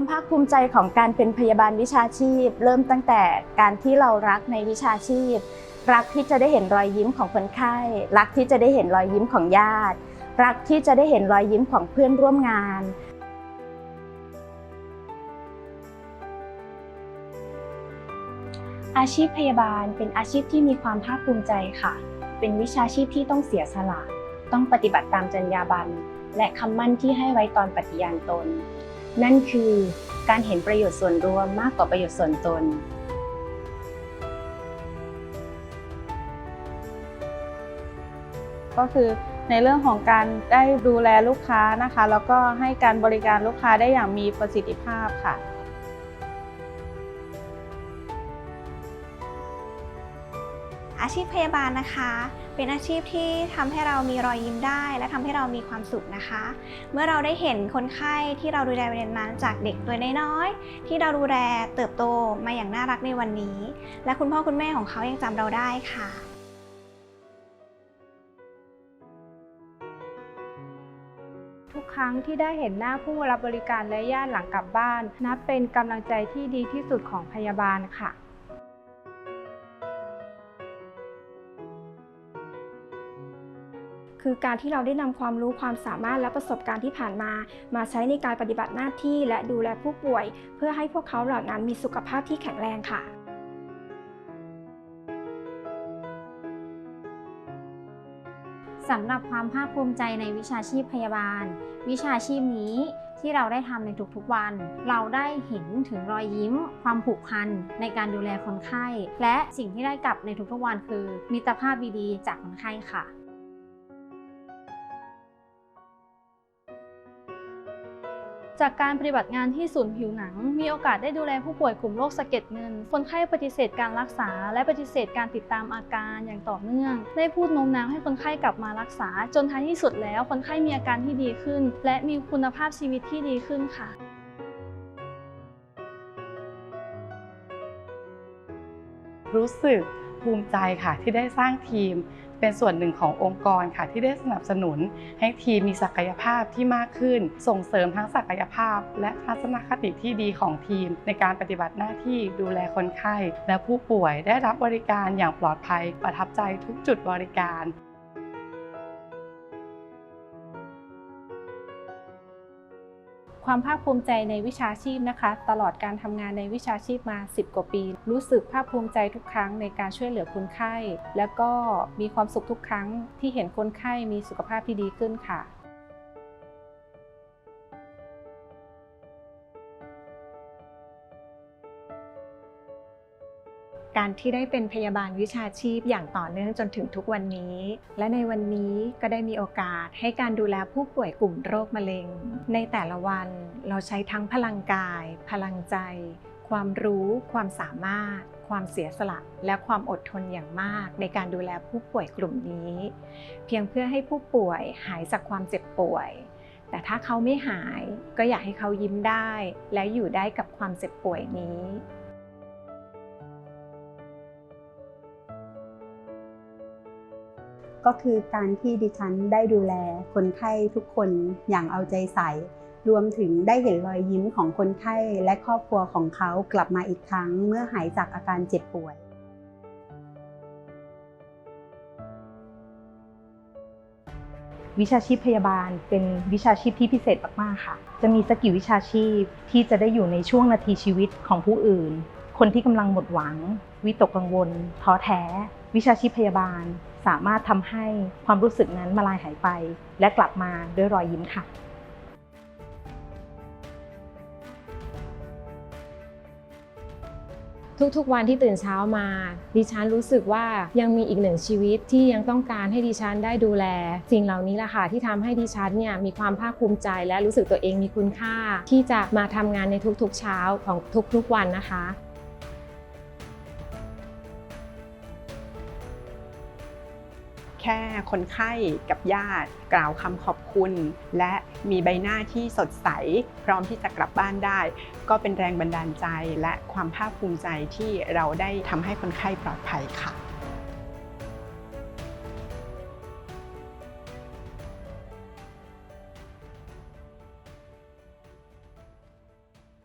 ความภาคภูมิใจของการเป็นพยาบาลวิชาชีพ เริ่มตั้งแต่การที่เรารักในวิชาชีพ รักที่จะได้เห็นรอยยิ้มของคนไข้ รักที่จะได้เห็นรอยยิ้มของญาติ รักที่จะได้เห็นรอยยิ้มของเพื่อนร่วมงานอาชีพพยาบาลเป็นอาชีพที่มีความภาคภูมิใจค่ะ เป็นวิชาชีพที่ต้องเสียสละ ต้องปฏิบัติตามจรรยาบรรณและคำมั่นที่ให้ไว้ตอนปฏิญาณตน นั่นคือการเห็นประโยชน์ส่วนรวมมากกว่าประโยชน์ส่วนตน ก็คือในเรื่องของการได้ดูแลลูกค้านะคะ แล้วก็ให้การบริการลูกค้าได้อย่างมีประสิทธิภาพค่ะ อาชีพพยาบาลนะคะ เป็นอาชีพที่ทำให้เรามีรอยยิ้มได้ และทำให้เรามีความสุขนะคะ เมื่อเราได้เห็นคนไข้ที่เราดูแลเป็นนั้นจากเด็กตัวน้อยๆที่เราดูแลเติบโตมาอย่างน่ารักในวันนี้ และคุณพ่อคุณแม่ของเขายังจำเราได้ค่ะทุกครั้งที่ได้เห็นหน้าผู้รับบริการและญาติหลังกลับบ้าน นับเป็นกำลังใจที่ดีที่สุดของพยาบาลค่ะ คือการที่เราได้นำความรู้ความสามารถและประสบการณ์ที่ผ่านมา มาใช้ในการปฏิบัติหน้าที่และดูแลผู้ป่วย เพื่อให้พวกเขาเหล่านั้นมีสุขภาพที่แข็งแรงค่ะสำหรับความภาคภูมิใจในวิชาชีพพยาบาล วิชาชีพนี้ที่เราได้ทำในทุกๆวัน เราได้เห็นถึงรอยยิ้ม ความผูกพันในการดูแลคนไข้ และสิ่งที่ได้กลับในทุกๆวันคือ มิตรภาพดีๆ จากคนไข้ค่ะ จากการปฏิบัติงานที่ศูนย์ผิวหนัง มีโอกาสได้ดูแลผู้ป่วยกลุ่มโรคสะเก็ดเงิน คนไข้ปฏิเสธการรักษา และปฏิเสธการติดตามอาการอย่างต่อเนื่อง ได้พูดโน้มน้าวให้คนไข้กลับมารักษา จนท้ายที่สุดแล้ว คนไข้มีอาการที่ดีขึ้น และมีคุณภาพชีวิตที่ดีขึ้นค่ะรู้สึกภูมิใจค่ะที่ได้สร้างทีม เป็นส่วนหนึ่งขององค์กรค่ะที่ได้สนับสนุน ให้ทีมมีศักยภาพที่มากขึ้น ส่งเสริมทั้งศักยภาพ และทัศนคติที่ดีของทีม ในการปฏิบัติหน้าที่ดูแลคนไข้ และผู้ป่วยได้รับบริการอย่างปลอดภัยประทับใจทุกจุดบริการ ความภาคภูมิใจในวิชาชีพนะคะ ตลอดการทำงานในวิชาชีพมา 10 กว่าปี รู้สึกภาคภูมิใจทุกครั้งในการช่วยเหลือคนไข้ แล้วก็มีความสุขทุกครั้งที่เห็นคนไข้มีสุขภาพที่ดีขึ้นค่ะ การที่ได้เป็นพยาบาลวิชาชีพอย่างต่อเนื่องจนถึงทุกวันนี้ และในวันนี้ก็ได้มีโอกาสให้การดูแลผู้ป่วยกลุ่มโรคมะเร็ง ในแต่ละวันเราใช้ทั้งพลังกาย พลังใจ ความรู้ ความสามารถ ความเสียสละ และความอดทนอย่างมาก ในการดูแลผู้ป่วยกลุ่มนี้ เพียงเพื่อให้ผู้ป่วยหายจากความเจ็บป่วยแต่ถ้าเขาไม่หายก็อยากให้เขายิ้มได้ และอยู่ได้กับความเจ็บป่วยนี้ ก็คือการที่ดิฉันได้ดูแลคนไข้ทุกคนอย่างเอาใจใส่ รวมถึงได้เห็นรอยยิ้มของคนไข้และครอบครัวของเขากลับมาอีกครั้ง เมื่อหายจากอาการเจ็บป่วยวิชาชีพพยาบาลเป็นวิชาชีพที่พิเศษมากๆค่ะ จะมีสกิลวิชาชีพที่จะได้อยู่ในช่วงนาทีชีวิตของผู้อื่น คนที่กำลังหมดหวัง วิตกกังวล ท้อแท้ วิชาชีพพยาบาล สามารถทำให้ความรู้สึกนั้นมาลายหายไป และกลับมาด้วยรอยยิ้มค่ะทุกๆ วันที่ตื่นเช้ามา ดิฉันรู้สึกว่ายังมีอีกหนึ่งชีวิตที่ยังต้องการให้ดิฉันได้ดูแล สิ่งเหล่านี้แหละค่ะที่ทำให้ดิฉันเนี่ยมีความภาคภูมิใจและรู้สึกตัวเองมีคุณค่า ที่จะมาทำงานในทุกๆ เช้าของทุกๆ วันนะคะ แค่คนไข้กับญาติกล่าวคำขอบคุณ และมีใบหน้าที่สดใส พร้อมที่จะกลับบ้านได้ ก็เป็นแรงบันดาลใจและความภาคภูมิใจที่เราได้ทำให้คนไข้ปลอดภัยค่ะ